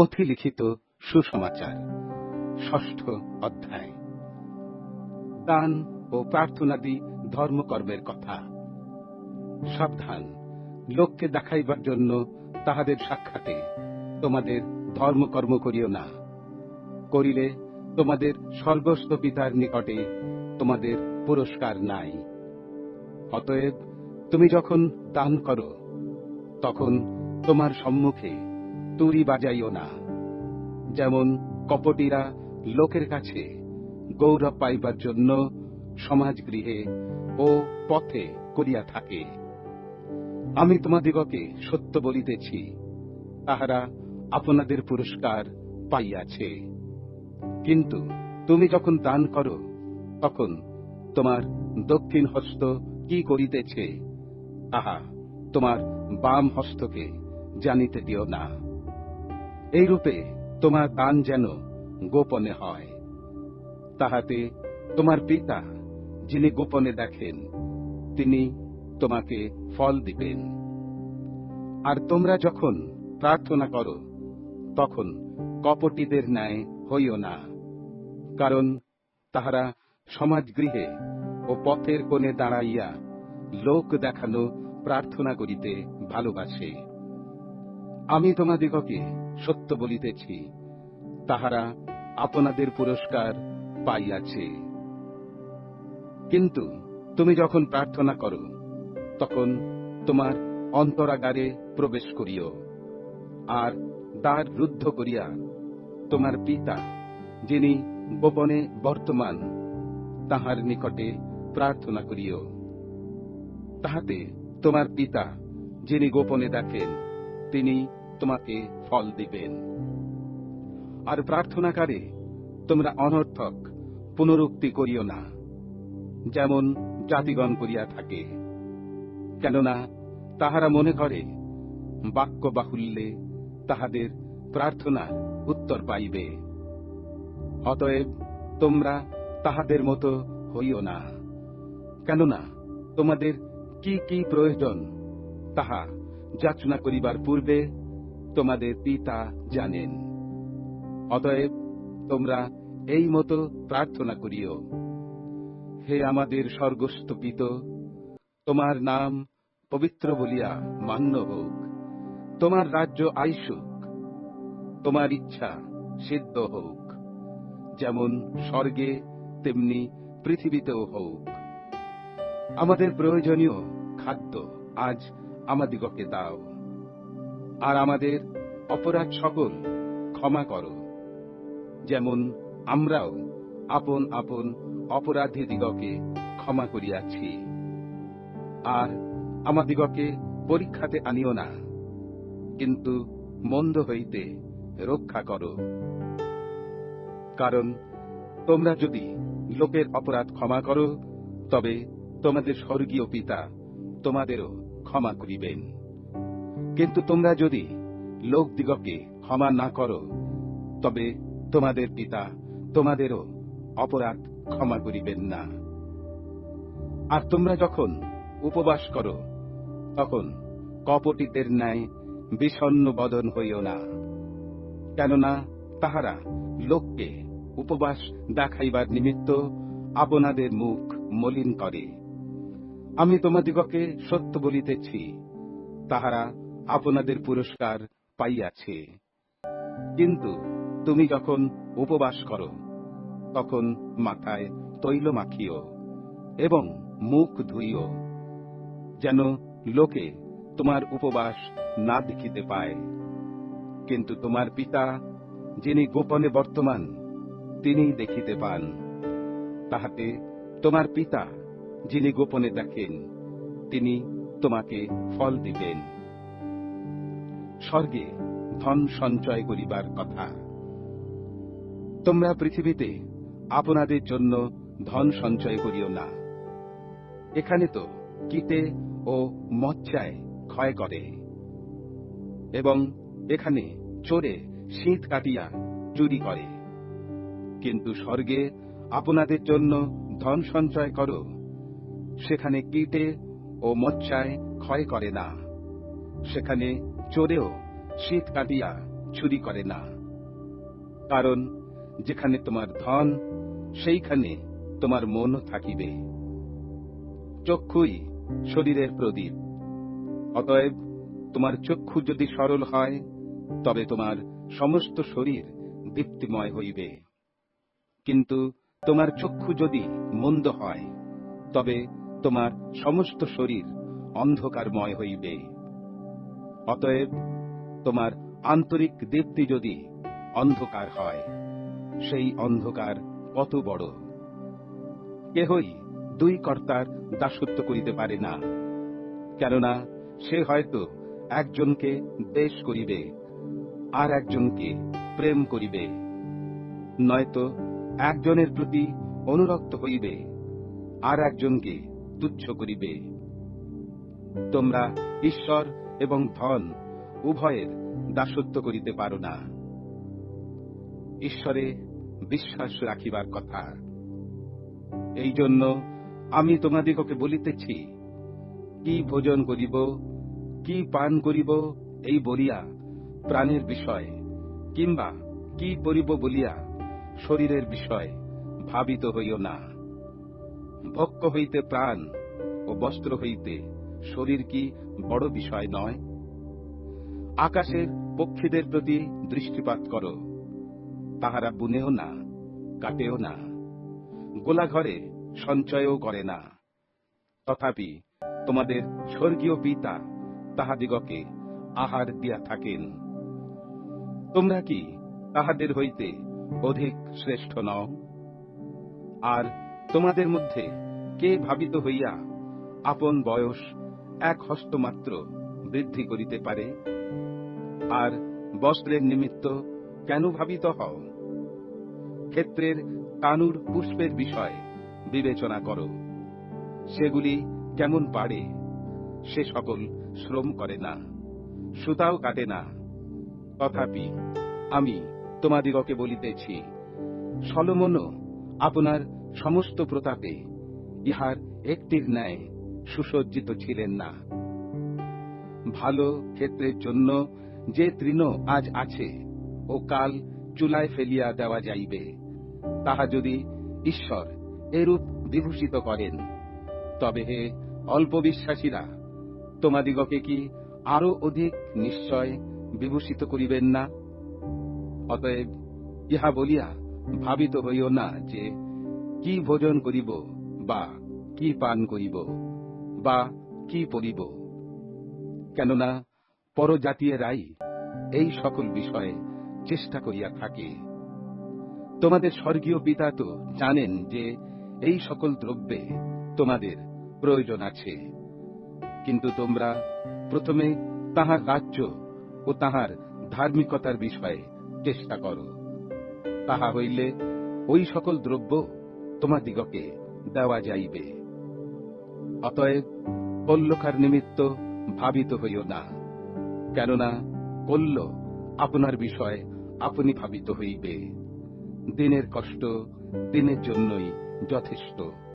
মথি লিখিত সুসমাচার, ষষ্ঠ অধ্যায়। দান ও প্রার্থনাদি ধর্মকর্মের কথা। সাবধান, লোককে দেখাইবার জন্য তাহাদের সাক্ষাতে তোমাদের ধর্মকর্ম করিও না। করিলে তোমাদের স্বর্গস্থ পিতার নিকটে তোমাদের পুরস্কার নাই। অতএব তুমি যখন দান করো, তখন তোমার সম্মুখে তুরি বাজাইও না। যেমন কপটিরা লোকের কাছে গৌরব পাইবার জন্য সমাজগৃহে ও পথে করিয়া থাকে। আমি তোমাদিগকে সত্য বলিতেছি, তাহারা আপনাদের পুরস্কার পাইয়াছে। কিন্তু তুমি যখন দান করো, তখন তোমার দক্ষিণ হস্ত কি করিতেছে, তাহা তোমার বাম হস্তকে জানিতে দিও না। এই রূপে তোমার দান যেন গোপনে হয়। তাহাতে তোমার পিতা, যিনি গোপনে দেখেন, তিনি তোমাকে ফল দিবেন। আর তোমরা যখন প্রার্থনা করো, তখন কপটিদের ন্যায় হইও না, কারণ তাহারা সমাজগৃহে ও পথের কোণে দাঁড়াইয়া লোক দেখানো প্রার্থনা করিতে ভালোবাসে। আমি তোমাদিগকে সত্য বলিতেছি, তাহারা আপনাদের পুরস্কার পাইয়াছে। কিন্তু তুমি যখন প্রার্থনা করো, তখন তোমার অন্তরাগারে প্রবেশ করিও, আর দ্বার রুদ্ধ করিয়া তোমার পিতা, যিনি গোপনে বর্তমান, তাহার নিকটে প্রার্থনা করিও। তাহাতে তোমার পিতা, যিনি গোপনে দেখেন তিনি তোমাকে ফল দিবেন। আর প্রার্থনাকারে, তোমরা অনর্থক, পুনরুক্তি করিও না, যেমন জাতিগণ করিয়া থাকে। কেননা তাহারা মনে করে, বাক্য বাহুল্যে তাহাদের প্রার্থনার উত্তর পাইবে। অতএব তোমরা তাহাদের মতো হইও না। কেননা তোমাদের কি কি প্রয়োজন, তাহা যাচনা করিবার পূর্বে তোমাদের পিতা জানেন। অতএব তোমরা এই মতো প্রার্থনা করিও। হে আমাদের স্বর্গস্থ পিত তোমার নাম পবিত্র বলিয়া মান্য হোক। তোমার রাজ্য আইসুক, তোমার ইচ্ছা সিদ্ধ হোক। যেমন স্বর্গে, তেমনি পৃথিবীতেও হোক। আমাদের প্রয়োজনীয় খাদ্য আজ আমাদিগকে দাও। আর আমাদের অপরাধ সকল ক্ষমা করো। যেমন আমরাও আপন আপন অপরাধী দিগকে ক্ষমা করিয়াছি। আর আমাদিগকে পরীক্ষাতে আনিও না, কিন্তু মন্দ হইতে রক্ষা করো। কারণ তোমরা যদি লোকের অপরাধ ক্ষমা করো, তবে তোমাদের স্বর্গীয় পিতা তোমাদেরও ক্ষমা করিবেন। কিন্তু তোমরা যদি লোক দিগকে ক্ষমা না করো, তবে তোমাদের পিতা তোমাদেরও অপরাধ ক্ষমা করিবেন না। আর তোমরা যখন উপবাস করো, তখন কপটিদের ন্যায় বিষণ্ন বদন হইও না। কেননা তাহারা লোককে উপবাস দেখাইবার নিমিত্ত আপনাদের মুখ মলিন করে। আমি তোমাদিগকে সত্য বলিতেছি, তাহারা আপনাদের পুরস্কার পাইয়াছে। কিন্তু তুমি যখন উপবাস করো, তখন মাথায় তৈল মাখিও এবং মুখ ধুইও, যেন লোকে তোমার উপবাস না দেখিতে পায়। কিন্তু তোমার পিতা, যিনি গোপনে বর্তমান তিনি দেখিতে পান। তাহাতে তোমার পিতা যিনি গোপনে দেখেন, তিনি তোমাকে ফল দিবেন। স্বর্গে ধন সঞ্চয় করিবার কথা। তোমরা পৃথিবীতে আপনাদের জন্য ধন সঞ্চয় করিও না। এখানে তো কীটে ও মচ্চায় ক্ষয় করে। এবং এখানে চোরে শীত কাটিয়া চুরি করে। কিন্তু স্বর্গে আপনাদের জন্য ধন সঞ্চয় করো। সেখানে কীটে ও মচ্ছায় ক্ষয় করে না। সেখানে চোরেও শীত কাটিয়া চুরি করে না। কারণ যেখানে তোমার ধন, সেইখানে তোমার মনও থাকিবে। চক্ষুই শরীরের প্রদীপ। অতএব তোমার চক্ষু যদি সরল হয়, তবে তোমার সমস্ত শরীর দীপ্তিময় হইবে। কিন্তু তোমার চক্ষু যদি মন্দ হয়, তবে তোমার সমস্ত শরীর অন্ধকারময় হইবে। অতএব তোমার আন্তরিক দীপ্তি যদি অন্ধকার হয়, সেই অন্ধকার কত বড়? কেহই দুই কর্তার দাসত্ব করিতে পারে না, কেননা সে হয়তো একজনকে দেশ করিবে আর একজনকে প্রেম করিবে। নয়তো একজনের প্রতি অনুরক্ত হইবে আর একজনকে তুচ্ছ করিবে। তোমরা ঈশ্বর এবং ধন উভয়ের দাসত্ব করিতে পারো না। ঈশ্বরে বিশ্বাস রাখিবার কথা। এই জন্য আমি তোমাদিগকে বলিতেছি, কি ভোজন করিব, কি পান করিব এই বলিয়া প্রাণের বিষয় কিংবা কি করিব বলিয়া শরীরের বিষয় ভাবিত হইও না। ভক্ষ হইতে প্রাণ ও বস্ত্র হইতে শরীর কি বড় বিষয় নয়? আকাশের পক্ষীদের প্রতি দৃষ্টিপাত করো। তাহারা বুনেও না, কাটেও না। গোলাঘরে সঞ্চয়ও করে না। তথাপি তোমাদের স্বর্গীয় পিতা তাহাদিগকে আহার দিয়া থাকেন। তোমরা কি তাহাদের হইতে অধিক শ্রেষ্ঠ নও? আর তোমাদের মধ্যে কে ভাবিত হইয়া আপন বয়স এক হস্ত মাত্র বৃদ্ধি করিতে পারে? আর বস্ত্রের নিমিত্ত কেন ভাবিত হও? ক্ষেত্রের কানুর পুষ্পের বিষয় বিবেচনা করো। সেগুলি কেমন পারে? সে সকল শ্রম করে না, সুতাও কাটে না। তথাপি আমি তোমাদিগকে বলিতেছি, সলমনও আপনার সমস্ত প্রতাপে ইহার একটির ন্যায় সুসজ্জিত ছিলেন না। ভালো ক্ষেত্রের জন্য যে তৃণ আজ আছে ও কাল চুলায় ফেলিয়া দেওয়া যাইবে, তাহা যদি ঈশ্বর এরূপ বিভূষিত করেন, তবে হে অল্প বিশ্বাসীরা, তোমাদিগকে কি আরও অধিক নিশ্চয় বিভূষিত করিবেন না? অতএব ইহা বলিয়া ভাবিত হইও না যে কি ভোজন করিব, বা কি পান করিব, বা কি পরিব কেননা পরজাতীয়রাই এই সকল বিষয়ে চেষ্টা করিয়া থাকে। তোমাদের স্বর্গীয় পিতা তো জানেন যে এই সকল দ্রব্যে তোমাদের প্রয়োজন আছে। কিন্তু তোমরা প্রথমে তাহার রাজ্য ও তাহার ধার্মিকতার বিষয়ে চেষ্টা করো। তাহা হইলে ওই সকল দ্রব্য তোমাদিগকে দেওয়া যাইবে। অতএব কল্যকার নিমিত্ত ভাবিত হইও না, কেননা কল্য আপনার বিষয় আপনি ভাবিত হইবে। দিনের কষ্ট দিনের জন্যই যথেষ্ট।